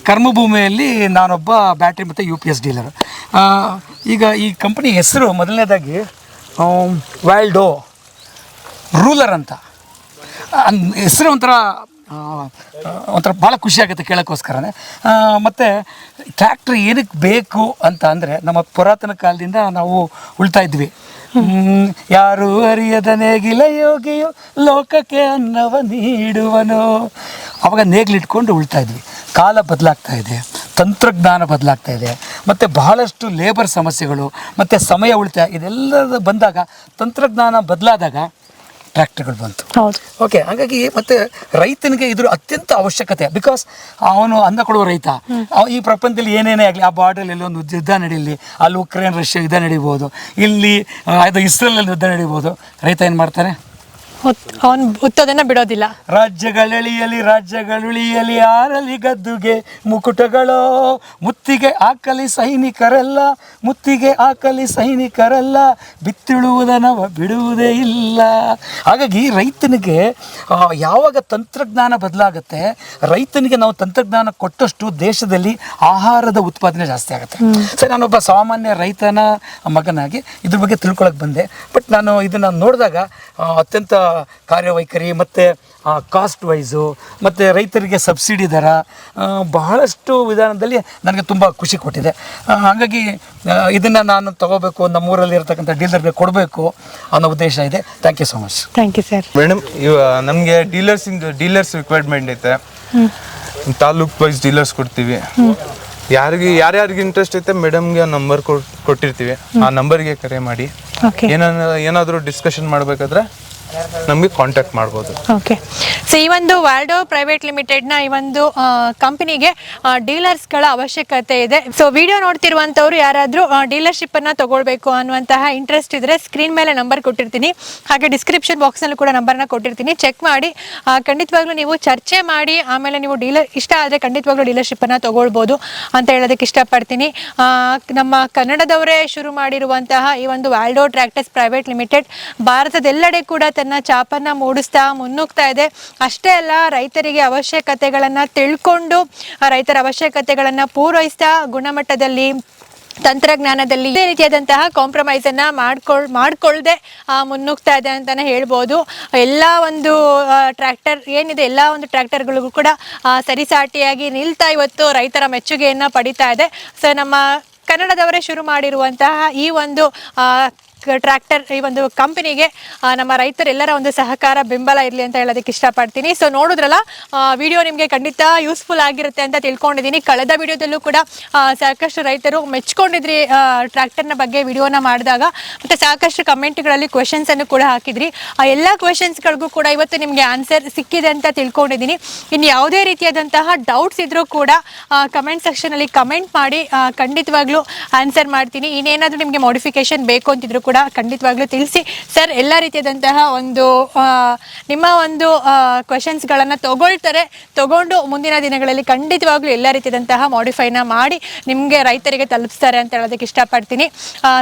ಕರ್ಮಭೂಮಿಯಲ್ಲಿ ನಾನೊಬ್ಬ ಬ್ಯಾಟ್ರಿ ಮತ್ತು ಯು ಪಿ ಎಸ್ ಡೀಲರ್ ಈಗ ಈ ಕಂಪ್ನಿ ಹೆಸರು ಮೊದಲನೇದಾಗಿ ವ್ಯಾಲ್ಡೋ ರೂಲರ್ ಅಂತ. ಹೆಸರು ಒಂಥರ ಒಂಥರ ಭಾಳ ಖುಷಿ ಆಗುತ್ತೆ ಕೇಳೋಕ್ಕೋಸ್ಕರನೇ. ಮತ್ತು ಟ್ರ್ಯಾಕ್ಟ್ರ್ ಏನಕ್ಕೆ ಬೇಕು ಅಂತ ಅಂದರೆ ನಮ್ಮ ಪುರಾತನ ಕಾಲದಿಂದ ನಾವು ಉಳ್ತಾ ಇದ್ವಿ. ಯಾರು ಅರಿಯದ ನೇಗಿಲ ಯೋಗಿಯು ಲೋಕಕ್ಕೆ ಅನ್ನವ ನೀಡುವನು. ಅವಾಗ ನೇಗಿಲಿಟ್ಕೊಂಡು ಉಳ್ತಾ ಇದ್ವಿ. ಕಾಲ ಬದಲಾಗ್ತಾ ಇದೆ, ತಂತ್ರಜ್ಞಾನ ಬದಲಾಗ್ತಾ ಇದೆ, ಮತ್ತು ಬಹಳಷ್ಟು ಲೇಬರ್ ಸಮಸ್ಯೆಗಳು, ಮತ್ತು ಸಮಯ ಉಳಿತಾಯ ಇದೆಲ್ಲ ಬಂದಾಗ, ತಂತ್ರಜ್ಞಾನ ಬದಲಾದಾಗ ಟ್ರ್ಯಾಕ್ಟರ್ಗಳು ಬಂತು. ಹೌದು. ಓಕೆ ಹಾಗಾಗಿ ಮತ್ತೆ ರೈತನಿಗೆ ಇದ್ರ ಅತ್ಯಂತ ಅವಶ್ಯಕತೆ ಬಿಕಾಸ್ ಅವನು ಅನ್ನ ಕೊಡುವ ರೈತ ಈ ಪ್ರಪಂಚದಲ್ಲಿ ಏನೇನೇ ಆಗಲಿ ಆ ಬಾರ್ಡರ್ ಒಂದು ಯುದ್ಧ ನಡೀಲಿ ಅಲ್ಲಿ ಉಕ್ರೇನ್ ರಷ್ಯಾ ಯುದ್ಧ ನಡೀಬೋದು ಇಲ್ಲಿ ಇಸ್ರೇಲ್ ಅಲ್ಲಿ ಇಸ್ರೇಲಲ್ಲಿ ಯುದ್ಧ ನಡೀಬೋದು ರೈತ ಏನು ಮಾಡ್ತಾನೆ ಅವನು ಉತ್ತೋದನ್ನ ಬಿಡೋದಿಲ್ಲ. ರಾಜ್ಯಗಳಿಯಲಿ ರಾಜ್ಯಗಳುಳಿಯಲಿ ಆರಲಿ ಗದ್ದುಗೆ ಮುಕುಟಗಳೋ ಮುತ್ತಿಗೆ ಹಾಕಲಿ ಸೈನಿಕರೆಲ್ಲ ಮುತ್ತಿಗೆ ಹಾಕಲಿ ಸೈನಿಕರೆಲ್ಲ ಬಿತ್ತಿಳುವುದನ್ನ ಬಿಡುವುದೇ ಇಲ್ಲ. ಹಾಗಾಗಿ ರೈತನಿಗೆ ಯಾವಾಗ ತಂತ್ರಜ್ಞಾನ ಬದಲಾಗುತ್ತೆ ರೈತನಿಗೆ ನಾವು ತಂತ್ರಜ್ಞಾನ ಕೊಟ್ಟಷ್ಟು ದೇಶದಲ್ಲಿ ಆಹಾರದ ಉತ್ಪಾದನೆ ಜಾಸ್ತಿ ಆಗುತ್ತೆ. ಸರಿ ನಾನೊಬ್ಬ ಸಾಮಾನ್ಯ ರೈತನ ಮಗನಾಗಿ ಇದ್ರ ಬಗ್ಗೆ ತಿಳ್ಕೊಳಕ್ಕೆ ಬಂದೆ. ಬಟ್ ನಾನು ಇದನ್ನು ನೋಡಿದಾಗ ಅತ್ಯಂತ ಕಾರ್ಯವೈಖರಿ ಮತ್ತು ಕಾಸ್ಟ್ ವೈಸು ಮತ್ತು ರೈತರಿಗೆ ಸಬ್ಸಿಡಿ ದರ ಬಹಳಷ್ಟು ವಿಧಾನದಲ್ಲಿ ನನಗೆ ತುಂಬ ಖುಷಿ ಕೊಟ್ಟಿದೆ. ಹಾಗಾಗಿ ಇದನ್ನು ನಾನು ತಗೋಬೇಕು ನಮ್ಮೂರಲ್ಲಿ ಇರತಕ್ಕಂಥ ಡೀಲರ್ಗೆ ಕೊಡಬೇಕು ಅನ್ನೋ ಉದ್ದೇಶ ಇದೆ. Thank you so much thank you sir madam ಇವ ನಮಗೆ ಡೀಲರ್ಸ್ ಡೀಲರ್ಸ್ ರಿಕ್ವೈರ್ಮೆಂಟ್ ಐತೆ. ತಾಲೂಕ್ ವೈಸ್ ಡೀಲರ್ಸ್ ಕೊಡ್ತೀವಿ. ಯಾರಿಗೆ ಯಾರ್ಯಾರಿಗೆ ಇಂಟ್ರೆಸ್ಟ್ ಐತೆ ಮೇಡಮ್ಗೆ ನಂಬರ್ ಕೊಟ್ಟಿರ್ತೀವಿ. ಆ ನಂಬರ್ಗೆ ಕರೆ ಮಾಡಿ. ಏನಾದರೂ ಡಿಸ್ಕಷನ್ ಮಾಡಬೇಕಾದ್ರೆ ನಮಗೆ ಕಾಂಟ್ಯಾಕ್ಟ್ ಮಾಡ್ಬೋದು. ಓಕೆ ಸೊ ಈ ಒಂದು ವಾರ್ಡೋ ಪ್ರೈವೇಟ್ ಲಿಮಿಟೆಡ್ನ ಈ ಒಂದು ಕಂಪನಿಗೆ ಡೀಲರ್ಸ್ಗಳ ಅವಶ್ಯಕತೆ ಇದೆ. ಸೊ ವಿಡಿಯೋ ನೋಡ್ತಿರುವಂಥವ್ರು ಯಾರಾದರೂ ಡೀಲರ್ಶಿಪ್ಪನ್ನು ತಗೊಳ್ಬೇಕು ಅನ್ನುವಂತಹ ಇಂಟ್ರೆಸ್ಟ್ ಇದ್ದರೆ ಸ್ಕ್ರೀನ್ ಮೇಲೆ ನಂಬರ್ ಕೊಟ್ಟಿರ್ತೀನಿ. ಹಾಗೆ ಡಿಸ್ಕ್ರಿಪ್ಷನ್ ಬಾಕ್ಸ್ನಲ್ಲೂ ಕೂಡ ನಂಬರ್ನ ಕೊಟ್ಟಿರ್ತೀನಿ. ಚೆಕ್ ಮಾಡಿ. ಖಂಡಿತವಾಗ್ಲೂ ನೀವು ಚರ್ಚೆ ಮಾಡಿ, ಆಮೇಲೆ ನೀವು ಡೀಲರ್ ಇಷ್ಟ ಆದರೆ ಖಂಡಿತವಾಗ್ಲೂ ಡೀಲರ್ಶಿಪ್ಪನ್ನು ತಗೊಳ್ಬೋದು ಅಂತ ಹೇಳೋದಕ್ಕೆ ಇಷ್ಟಪಡ್ತೀನಿ. ನಮ್ಮ ಕನ್ನಡದವರೇ ಶುರು ಮಾಡಿರುವಂತಹ ಈ ಒಂದು ವ್ಯಾಲ್ಡೋ ಟ್ರ್ಯಾಕ್ಟರ್ಸ್ ಪ್ರೈವೇಟ್ ಲಿಮಿಟೆಡ್ ಭಾರತದೆಲ್ಲೆಡೆ ಕೂಡ ಚಾಪನ್ನು ಮೂಡಿಸ್ತಾ ಮುನ್ನುಗ್ತಾ ಇದೆ. ಅಷ್ಟೇ ಅಲ್ಲ, ರೈತರಿಗೆ ಅವಶ್ಯಕತೆಗಳನ್ನು ತಿಳ್ಕೊಂಡು ರೈತರ ಅವಶ್ಯಕತೆಗಳನ್ನು ಪೂರೈಸ್ತಾ ಗುಣಮಟ್ಟದಲ್ಲಿ, ತಂತ್ರಜ್ಞಾನದಲ್ಲಿ ಇದೇ ರೀತಿಯಾದಂತಹ ಕಾಂಪ್ರಮೈಸ್ ಅನ್ನ ಮಾಡ್ಕೊಳ್, ಮಾಡ್ಕೊಳ್ದೆ ಮುನ್ನುಗ್ತಾ ಇದೆ ಅಂತಾನೆ ಹೇಳ್ಬೋದು. ಎಲ್ಲ ಒಂದು ಟ್ರ್ಯಾಕ್ಟರ್ ಏನಿದೆ, ಎಲ್ಲ ಒಂದು ಟ್ರ್ಯಾಕ್ಟರ್ಗಳಿಗೂ ಕೂಡ ಸರಿಸಾಟಿಯಾಗಿ ನಿಲ್ತಾ ಇವತ್ತು ರೈತರ ಮೆಚ್ಚುಗೆಯನ್ನ ಪಡಿತಾ ಇದೆ. ಸೊ ನಮ್ಮ ಕನ್ನಡದವರೇ ಶುರು ಮಾಡಿರುವಂತಹ ಈ ಒಂದು ಟ್ರ್ಯಾಕ್ಟರ್ ಈ ಒಂದು ಕಂಪನಿಗೆ ನಮ್ಮ ರೈತರೆಲ್ಲರ ಒಂದು ಸಹಕಾರ, ಬೆಂಬಲ ಇರಲಿ ಅಂತ ಹೇಳೋದಕ್ಕೆ ಇಷ್ಟಪಡ್ತೀನಿ. ಸೊ ನೋಡಿದ್ರಲ್ಲ ವಿಡಿಯೋ ನಿಮಗೆ ಖಂಡಿತ ಯೂಸ್ಫುಲ್ ಆಗಿರುತ್ತೆ ಅಂತ ತಿಳ್ಕೊಂಡಿದ್ದೀನಿ. ಕಳೆದ ವಿಡಿಯೋದಲ್ಲೂ ಕೂಡ ಸಾಕಷ್ಟು ರೈತರು ಮೆಚ್ಕೊಂಡಿದ್ರಿ ಟ್ರ್ಯಾಕ್ಟರ್ನ ಬಗ್ಗೆ ವಿಡಿಯೋನ ಮಾಡಿದಾಗ. ಮತ್ತು ಸಾಕಷ್ಟು ಕಮೆಂಟ್ಗಳಲ್ಲಿ ಕ್ವೆಶನ್ಸನ್ನು ಕೂಡ ಹಾಕಿದ್ರಿ. ಆ, ಎಲ್ಲ ಕ್ವೆಶನ್ಸ್ಗಳಿಗೂ ಕೂಡ ಇವತ್ತು ನಿಮಗೆ ಆನ್ಸರ್ ಸಿಕ್ಕಿದೆ ಅಂತ ತಿಳ್ಕೊಂಡಿದ್ದೀನಿ. ಇನ್ನು ಯಾವುದೇ ರೀತಿಯಾದಂತಹ ಡೌಟ್ಸ್ ಇದ್ರೂ ಕೂಡ ಕಮೆಂಟ್ ಸೆಕ್ಷನಲ್ಲಿ ಕಮೆಂಟ್ ಮಾಡಿ ಖಂಡಿತವಾಗ್ಲೂ ಆನ್ಸರ್ ಮಾಡ್ತೀನಿ. ಇನ್ನೇನಾದರೂ ನಿಮಗೆ ಮಾಡಿಫಿಕೇಶನ್ ಬೇಕು ಅಂತಿದ್ರು ಕೂಡ ಖಂಡಿತವಾಗ್ಲೂ ತಿಳಿಸಿ. ಸರ್, ಎಲ್ಲ ರೀತಿಯಾದಂತಹ ಒಂದು ನಿಮ್ಮ ಒಂದು ಕ್ವೆಶನ್ಸ್ಗಳನ್ನು ತಗೊಳ್ತಾರೆ. ತಗೊಂಡು ಮುಂದಿನ ದಿನಗಳಲ್ಲಿ ಖಂಡಿತವಾಗ್ಲೂ ಎಲ್ಲ ರೀತಿಯಾದಂತಹ ಮಾಡಿಫೈನ ಮಾಡಿ ನಿಮಗೆ ರೈತರಿಗೆ ತಲುಪಿಸ್ತಾರೆ ಅಂತ ಹೇಳೋದಕ್ಕೆ ಇಷ್ಟಪಡ್ತೀನಿ.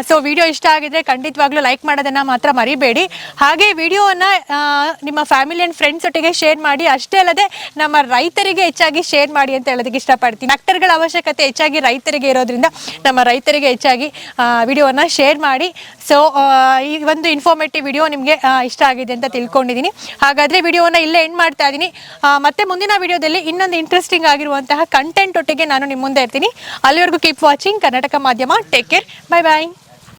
ಸೊ ವಿಡಿಯೋ ಇಷ್ಟ ಆಗಿದ್ರೆ ಖಂಡಿತವಾಗ್ಲೂ ಲೈಕ್ ಮಾಡೋದನ್ನು ಮಾತ್ರ ಮರಿಬೇಡಿ. ಹಾಗೆ ವಿಡಿಯೋವನ್ನು ನಿಮ್ಮ ಫ್ಯಾಮಿಲಿ ಆ್ಯಂಡ್ ಫ್ರೆಂಡ್ಸ್ ಒಟ್ಟಿಗೆ ಶೇರ್ ಮಾಡಿ. ಅಷ್ಟೇ ಅಲ್ಲದೆ ನಮ್ಮ ರೈತರಿಗೆ ಹೆಚ್ಚಾಗಿ ಶೇರ್ ಮಾಡಿ ಅಂತ ಹೇಳೋದಕ್ಕೆ ಇಷ್ಟಪಡ್ತೀನಿ. ಡಾಕ್ಟರ್ಗಳ ಅವಶ್ಯಕತೆ ಹೆಚ್ಚಾಗಿ ರೈತರಿಗೆ ಇರೋದ್ರಿಂದ ನಮ್ಮ ರೈತರಿಗೆ ಹೆಚ್ಚಾಗಿ ವಿಡಿಯೋವನ್ನು ಶೇರ್ ಮಾಡಿ. ಸೊ ಈ ಒಂದು ಇನ್ಫಾರ್ಮೇಟಿವ್ ವಿಡಿಯೋ ನಿಮಗೆ ಇಷ್ಟ ಆಗಿದೆ ಅಂತ ತಿಳ್ಕೊಂಡಿದ್ದೀನಿ. ಹಾಗಾದರೆ ವಿಡಿಯೋನ ಇಲ್ಲೇ ಎಂಡ್ ಮಾಡ್ತಾ ಇದ್ದೀನಿ. ಮತ್ತೆ ಮುಂದಿನ ವಿಡಿಯೋದಲ್ಲಿ ಇನ್ನೊಂದು ಇಂಟ್ರೆಸ್ಟಿಂಗ್ ಆಗಿರುವಂತಹ ಕಂಟೆಂಟ್ ಒಟ್ಟಿಗೆ ನಾನು ನಿಮ್ಮ ಮುಂದೆ ಇರ್ತೀನಿ. ಅಲ್ಲಿವರೆಗೂ ಕೀಪ್ ವಾಚಿಂಗ್ ಕರ್ನಾಟಕ ಮಾಧ್ಯಮ. Take care bye bye